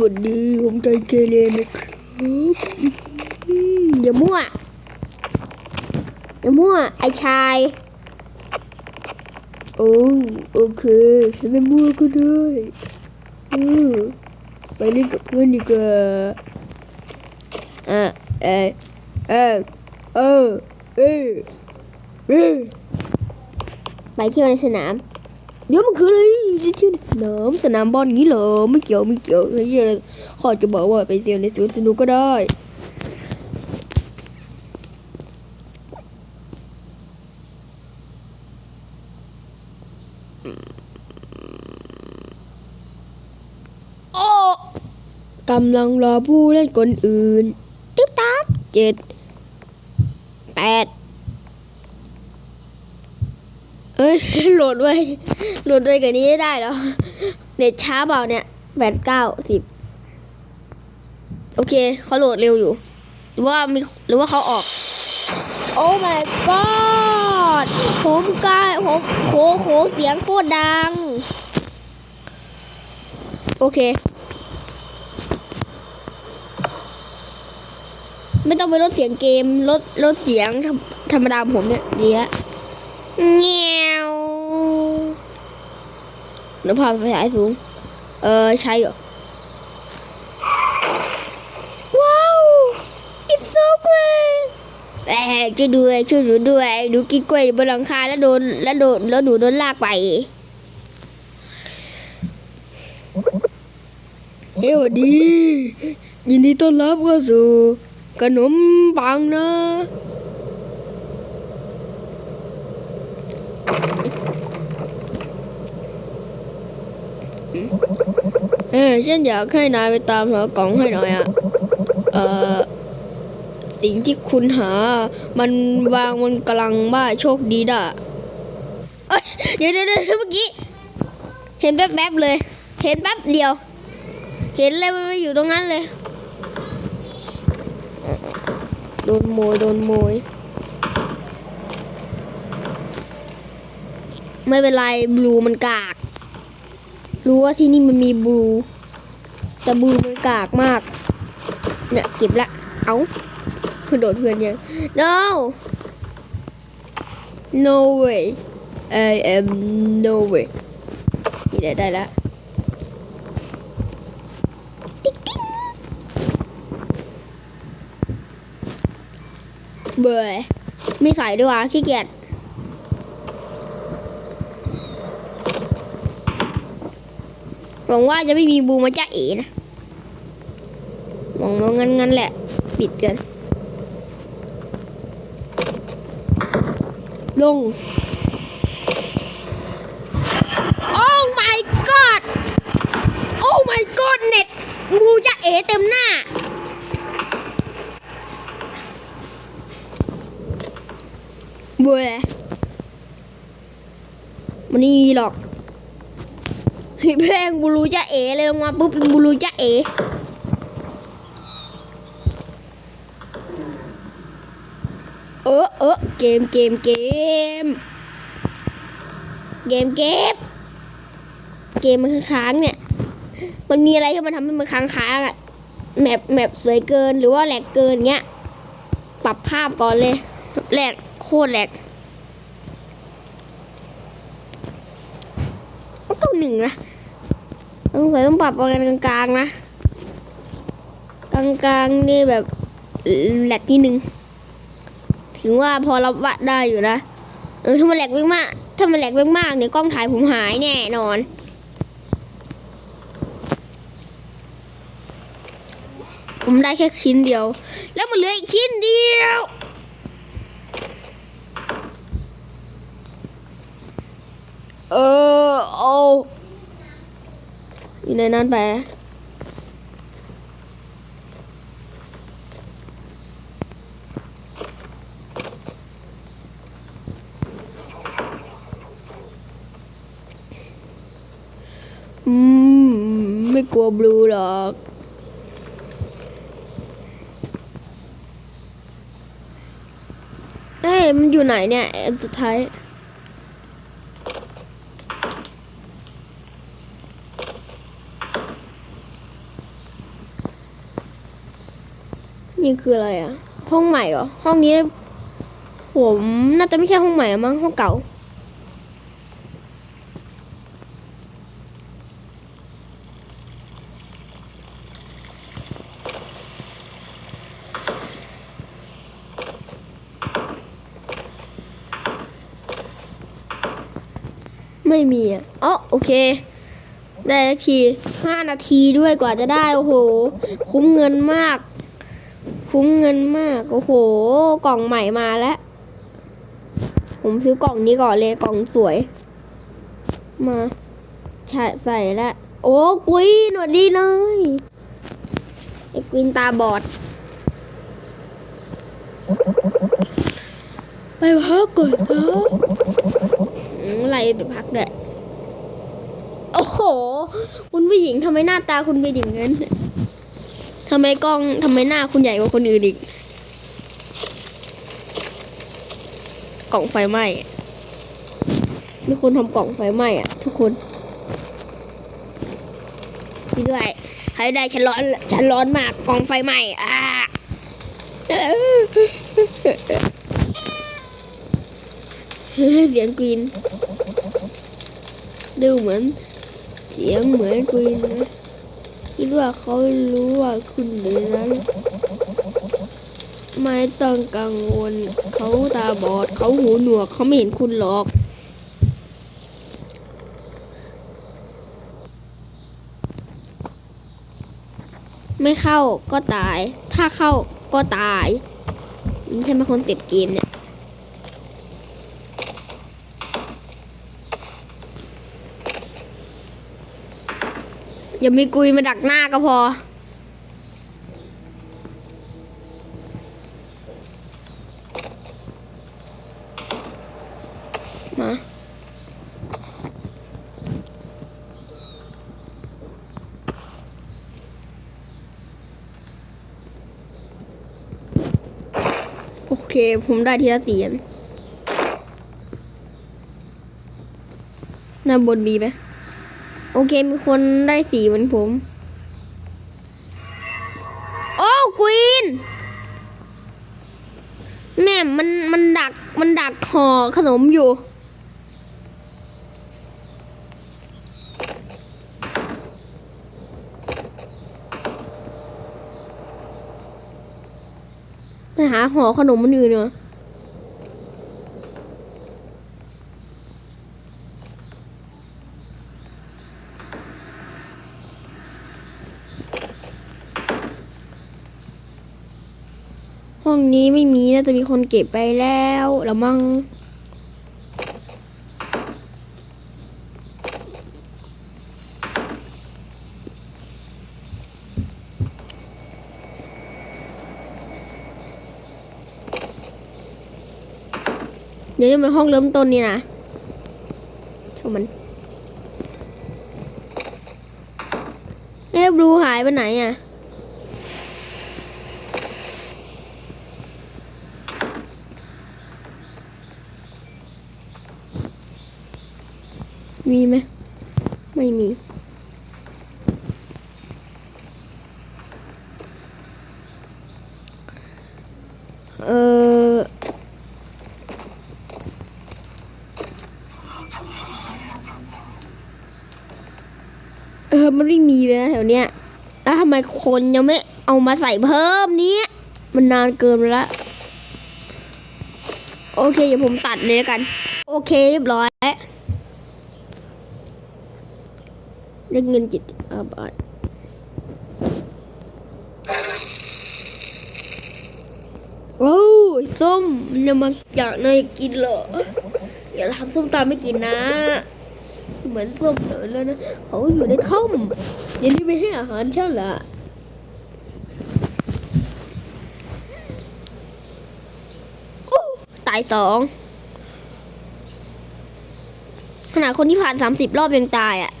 วัสดีผมใจเกเรนะครับอย่ามั่วอย่ามั่วไอชาย โอ้โอเคฉันไม่มั่วก็ได้เออไปเล่นกับเพื่อนดีกว่าอะเออเออเออเออเออไปเที่ยวในสนาม เดี๋ยวมันคืออะไรจะเที่ยวในสนามสนามบอลงี้เหรอไม่เกี่ยวไม่เกี่ยวไอ้เหี้ยขอจะบอกว่าไปเที่ยวในสวนสนุกก็ได้โอ้กำลังรอผู้เล่นคนอื่น ติ๊บตับเจ็ดแปดเอ้ย โหลดไว้โหลดไว้กับนี้ได้หรอเน็ตช้าเปล่าเนี่ยแปดเก้าสิบโอเคเขาโหลดเร็วอยู่ หรือว่ามีหรือว่าเขาออก โอ้ my god ผมกลายผมโหโหเสียงโคตรดัง โอเค ไม่ต้องไปลดเสียงเกมลดลดเสียงธรรมธรรมดาผมเนี่ยดีละเงี้ยว เดี๋ยวพาไปฉายสูง เออใช่เหรอ ว้าว it's so good แหมช่วยด้วยช่วยหนูด้วย หนูกินกล้วยบนหลังคาแล้วโดนแล้วโดนแล้วหนูโดนลากไป เฮ้ยวัสดี ยินดีต้อนรับเข้าสู่ขนมปังนะ เออฉันอยากให้นายไปตามหากล่องให้หน่อยอะเอ่อสิ่งที่คุณหา มันวางบนกลังบ้าโชคดีด่ะเดี๋ยวเดี๋ยวเมื่อกี้ เห็นแป๊บๆเลย เห็นแป๊บเดียว เห็นเลยมันมาอยู่ตรงนั้นเลย โดนโมยโดนโมย ไม่เป็นไรบลูมันกาก รู้ว่าที่นี่มันมีบลู แต่บลูมันกากมาก เนี่ยเก็บละ เอาคือโดดเพื่อนยัง no no way I am no way นี่ได้ได้ล้วเบื่อไม่ใส่ดีกว่าขี้เกียจ วังว่าจะไม่มีบูมาจ้าเอ๋นะหวังว่างั้นงั้นแหละ ปิดกันลง โอ้ my god โอ้ my god เน็ตบูจ้าเอ๋เต็มหน้าบื่อมันนี่หรอก เฮ้ยแพงบูรูจะเอเลยลงมาปุ๊บเป็นบูรูจะเอเออเออเกมเกมเกม เกมเกมเกมมันค้างเนี่ย มันมีอะไรที่มันทำให้มันค้างๆอะแมปแมปสวยเกินหรือว่าแหลกเกินเงี้ย ปรับภาพก่อนเลยแหลกโคตรแหลกมันก็หนึ่งนะ ต้องใส่ต้องปรับประมาณกลางๆนะ กลางๆนี่แบบแหลกนิดนึง ถึงว่าพอรับวัดได้อยู่นะ เออถ้ามันแหลกมากๆถ้ามันแหลกมากๆเนี่ยกล้องถ่ายผมหายแน่นอนผมได้แค่ชิ้นเดียว แล้วมันเหลืออีกชิ้นเดียว เออ โอ้ อยู่ในนั้นไปอืม ไม่กลัวบลูหรอกเอ้ยมันอยู่ไหนเนี่ยอันสุดท้าย นี่คืออะไรอะห้องใหม่เหรอห้องนี้ ผมน่าจะไม่ใช่ห้องใหม่มั้งห้องเก่า ไม่มีอะอ๋อโอเคได้ทีห้านาทีด้วยกว่าจะได้ โอ้โห คุ้มเงินมาก คุ้มเงินมาก โอ้โห กล่องใหม่มาแล้ว ผมซื้อกล่องนี้ก่อนเลยกล่องสวย มาใช่ใส่แล้ว โอ้กุยหนวดดีเลยไอ้กุยตาบอด ไปพักก่อนครับอืมไล่ไปพักด้วยโอ้โห คุณผู้หญิงทำไมหน้าตาคุณเป็นอย่างนั้น ทำไมกล้องทำไมหน้าคุณใหญ่กว่าคนอื่นอีก กล่องไฟไหม้มีคนทำกล่องไฟไหม้อะทุกคนนี่ด้วยใครได้ฉันร้อนฉันร้อนมากกล่องไฟไหม้อ่าเสียงกรีนดูเหมือนเสียงเหมือนกรีนนะ คิดว่าเขารู้ว่าคุณอยู่ในนั้น ไม่ต้องกังวล เขาตาบอด เขาหูหนวก เขาไม่เห็นคุณหรอกไม่เข้าก็ตาย ถ้าเข้าก็ตายนี่ใช่ไหมคนติดเกมเนี่ย อย่ามีกุยมาดักหน้าก็พอ มาโอเค ผมได้ทีละเสียนหน้าบนมีไหม โอเคมีคนได้สีเหมือนผม โอ้กวีนแม่มันมันดักมันดักห่อขนมอยู่ ไปหาห่อขนมมันอยู่เนาะห้องนี้ไม่มีน่าจะมีคนเก็บไปแล้วละมั้งเดี๋ยวจะไปห้องเริ่มต้นนี่นะเท่ามัน เอ๊ะบลูหายไปไหนอะ มีไหมไม่มี เออเออมันไม่มีเลยนะแถวเนี้ยแล้วทำไมคนยังไม่เอามาใส่เพิ่มเนี้ยมันนานเกินไปล้วโอเคเดี๋ยวผมตัดเลยแล้วกัน โอเคเรียบร้อย แล้วได้เงินจิตอาบาทโอ้ยส้มมันจะมาอยากนายกินเหรออย่าทำส้มตาไม่กินนะ เหมือนส้มเสริญแล้วนะเขาอยู่ในถ้ำย่ารีบไปให้อาหารช่างละอู้ตายสองขนาดคนที่ผ่านสามสิบรอบยังตายอะ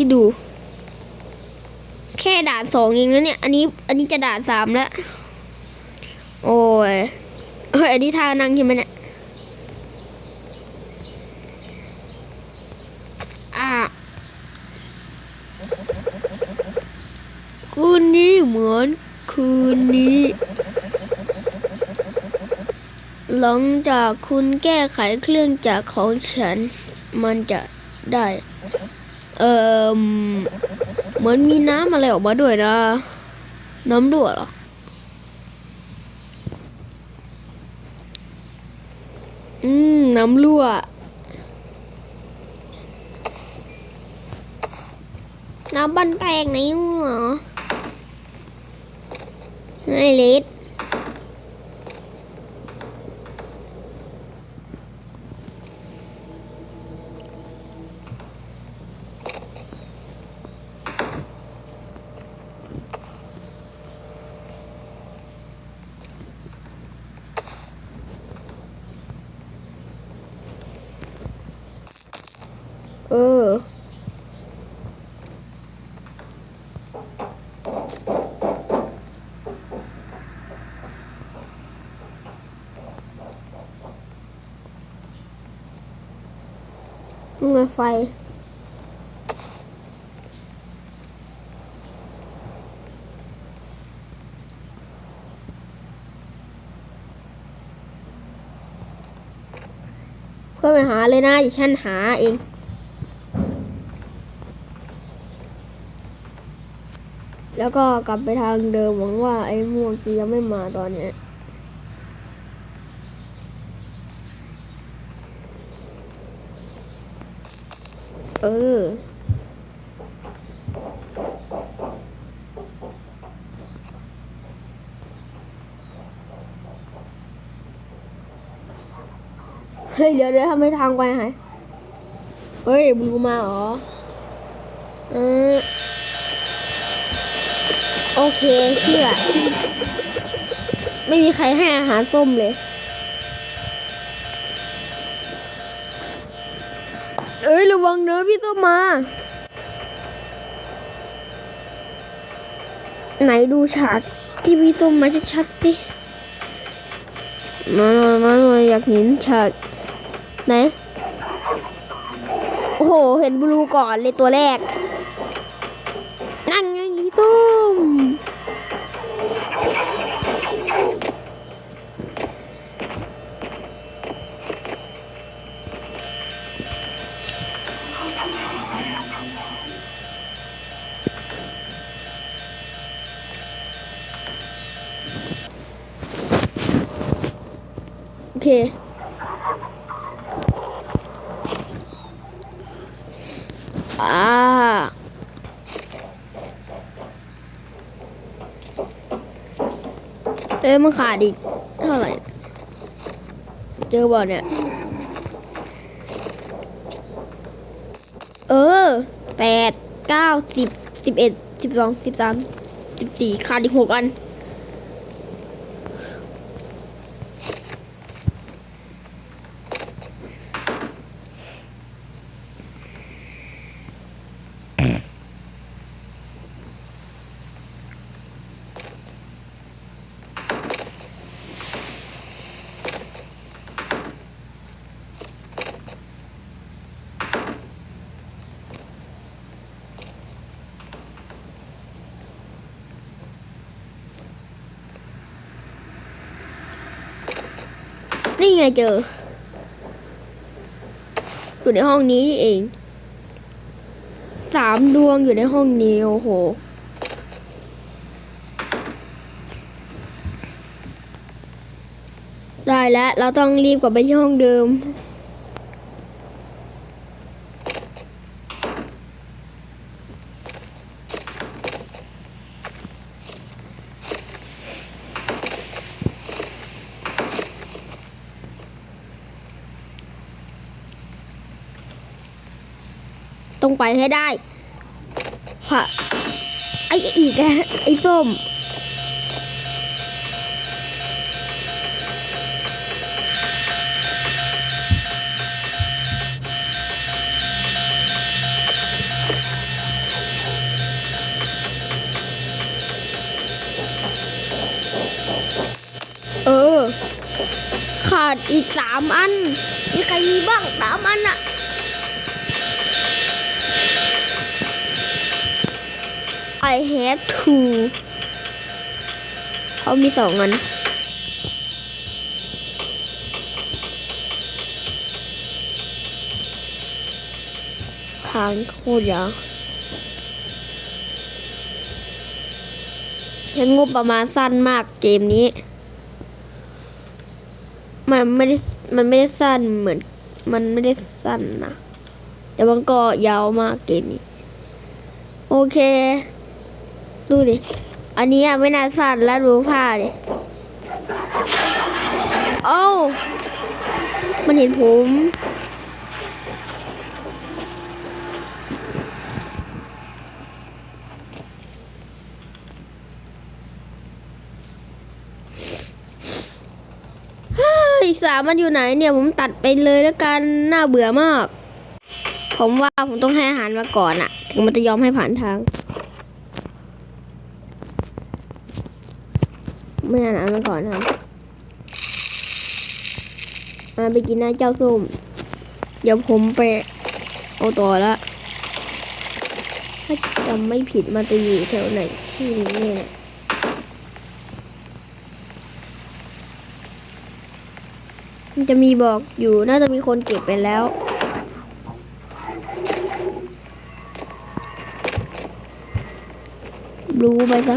คิดดู แค่ด่านสองเองนะเนี่ย อันนี้ อันนี้จะด่านสามแล้ว โอ้ยเฮ้ยอันนี้ท่านังใช่ไหมเนี่ยคุณนี่เหมือนคืนนี้ หลังจากคุณแก้ไขเครื่องจักรของฉัน มันจะได้ เออเหมือนมีน้ำอะไรออกมาด้วยนะ น้ำรั่วเหรออืม น้ำรั่วน้ำบันแปลงไหนเหรอไอลิศเออ เงยไฟ เพื่อไปหาเลยนะอย่าฉันหาเองแล้วก็กลับไปทางเดิมหวังว่าไอ้ม่วงจะยังไม่มาตอนเนี้ เออ เฮ้ย เดี๋ยวเดี๋ยวทำไมทางไปหายเฮ้ยบลูมาเหรอเออโอเคเชื่อ ไม่มีใครให้อาหารส้มเลย วังเนอะพี่ต้มมา ไหนดูฉากที่พี่ส้มมาชัดๆสิมาหน่อยมาหน่อยอยากเห็นฉากไหน โอ้โห เห็นบลูก่อนเลยตัวแรก เค อ่า เอ้ยมันขาดอีกเท่าไหร่ เจอบ่อเนี่ย เออแปดเก้าสิบสิบเอ็ดสิบสองสิบสามสิบสี่ขาดอีกหกอัน นี่ไงเจอ อยู่ในห้องนี้นี่เอง สามดวงอยู่ในห้องนี้โอ้โห ได้แล้ว เราต้องรีบกลับไปที่ห้องเดิม ไปให้ได้ฮะไอ้อีกอะไอ้ส้มเออ ขาดอีกสามอัน มีใครมีบ้างสามอันอะ I have to เขามีสองอันทางโคตรยาวใช้งบประมาณสั้นมากเกมนี้ มันไม่ได้ มันไม่ได้สั้นเหมือน มันไม่ได้สั้นนะ แต่มันก็ยาวมากเกมนี้ โอเค ดูดิ อันนี้อะไม่น่าสั้นแล้วดูผ้าดิโอ้มันเห็นผม อีกสามมันอยู่ไหนเนี่ยผมตัดไปเลยแล้วกัน น่าเบื่อมาก ผมว่าผมต้องให้อาหารมาก่อนอะถึงมันจะยอมให้ผ่านทาง ไม่ห้อาหารมาก่อนครับมาไปกินหน้าเจ้าส้ม เดี๋ยวผมไปเอาต่อละถ้าจำไม่ผิดมันจะอยู่แถวไหนที่นี้เนี่ยมันจะมีบอกอยู่น่าจะมีคนเก็บไปแล้วรู้ไปซะ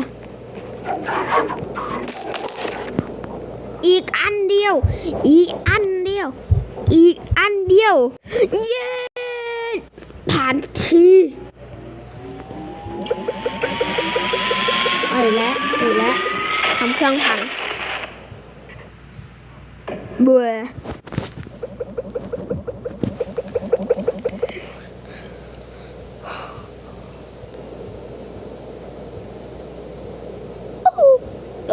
อีกอันเดียว อีกอันเดียว อีกอันเดียว เย้ผ่านทีเอาแล้วเอาแล้วทำเครื่องพังเบื่อ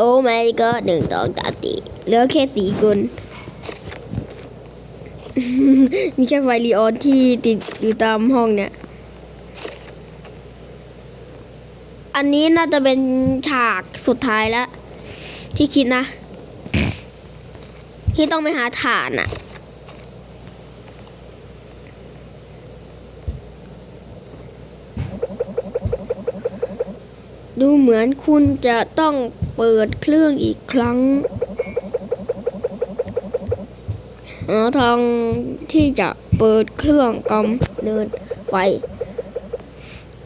โอ้ไม่ก็หนึ่งสองสามสี่เหลือแค่สี่คน มีแค่ไฟลีออนที่ติดอยู่ตามห้องเนี่ย อันนี้น่าจะเป็นฉากสุดท้ายแล้ว ที่คิดนะ ที่ต้องไปหาฐานอะดูเหมือนคุณจะต้อง เปิดเครื่องอีกครั้งหาทางที่จะเปิดเครื่องกำเนิดไฟ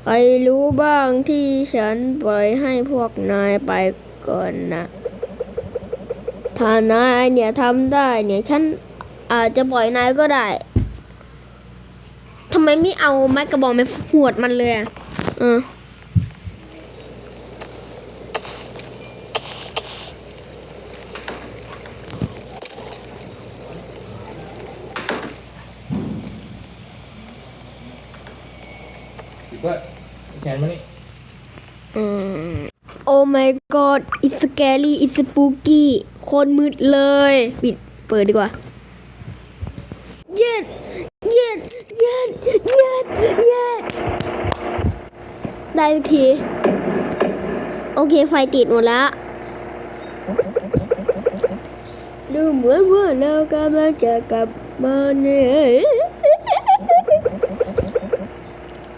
ใครรู้บ้างที่ฉันปล่อยให้พวกนายไปก่อนนะถ้านายเนี่ยทำได้เนี่ยฉันอาจจะปล่อยนายก็ได้ทำไมไม่เอาไม้กระบอกมาหวดมันเลยอะเออ สิเพื่อแขนมานี่ อืม Oh my god it's scary it's spooky คนมืดเลย ปิดเปิดดีกว่า เย็ดเย็ดเย็ดเย็ดเย็ดได้ที โอเคไฟติดหมดแล้วดูเหมือนว่าเรากำลังจะกลับมาเนี่ย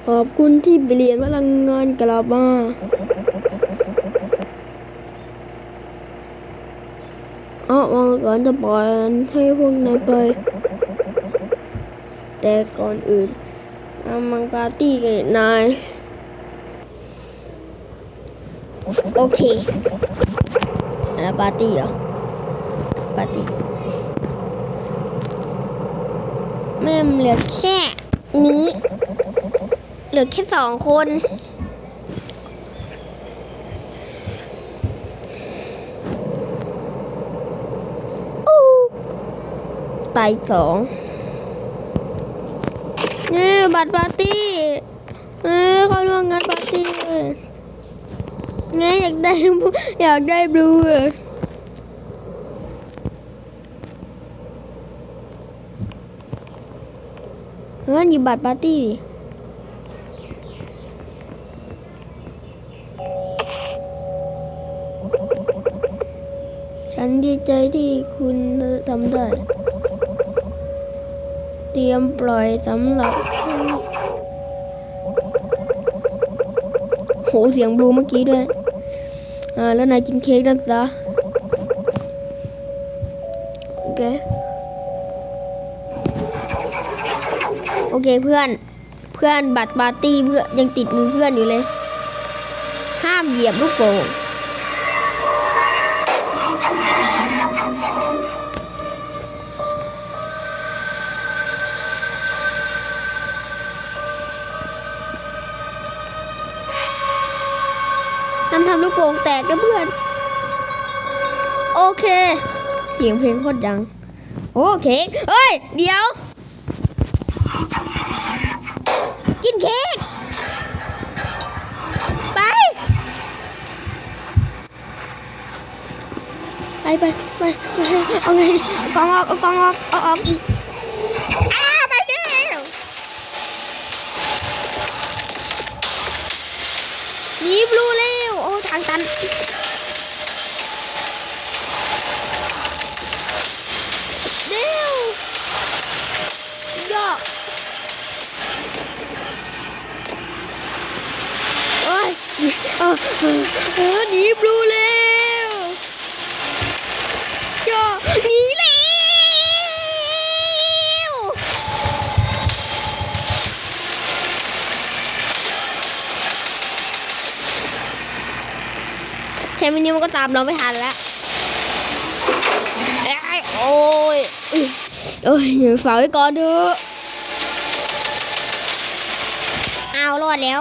ขอบคุณที่เปลี่ยนพลังงานกลับมา เอาวางก่อนจะปล่อยให้พวกนายไป แต่ก่อนอื่นอามังปาร์ตี้กับนาย โอเคอะไรปาร์ตี้เหรอ ปาร์ตี้แม่มเหลือแค่นี้ เหลือแค่สองคน อู้ตายสองนี่บัตรปาร์ตี้เอ้ยเขาร่วมงานปาร์ตี้เลยไงอยากได้อยากได้บลูเฮ้ยหยิบบัตรปาร์ตี้ดิฉันดีใจที่คุณทำได้ เตรียมปล่อยสำหรับโหเสียงบลูเมื่อกี้ด้วย อ่า แล้วนายกินเค้กนั่นซะโอเค โอเคเพื่อน เพื่อนบัตรปาร์ตี้เพื่อนยังติดมือเพื่อนอยู่เลย ห้ามเหยียบลูกโป่ง ทำทำลูกโป่งแตกนะเพื่อน โอเค เสียงเพลงโคตรดัง โอเคเฮ้ย เดี๋ยว กินเค้กไป ไปไปไปเอาไงดีเอากองออกเอากองออกเอาออกอีก หนีบลูเร็วย่อหนีเร็วแค่มินิมันก็ตามเราไม่ทันแล้วโอ้ยโอ้ยอย่าฝากไว้ก่อนเถอะเอารอดแล้ว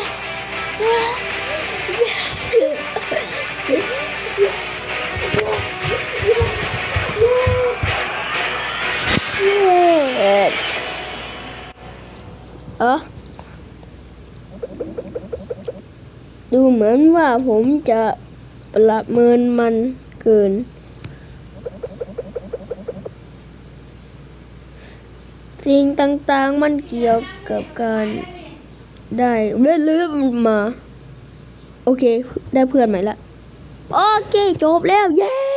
มือนว่าผมจะประเมินมันเกิน สิ่งต่างๆมันเกี่ยวกับการได้เรื่อยๆมา โอเค ได้เพื่อนใหม่ละ โอเค จบแล้ว เย้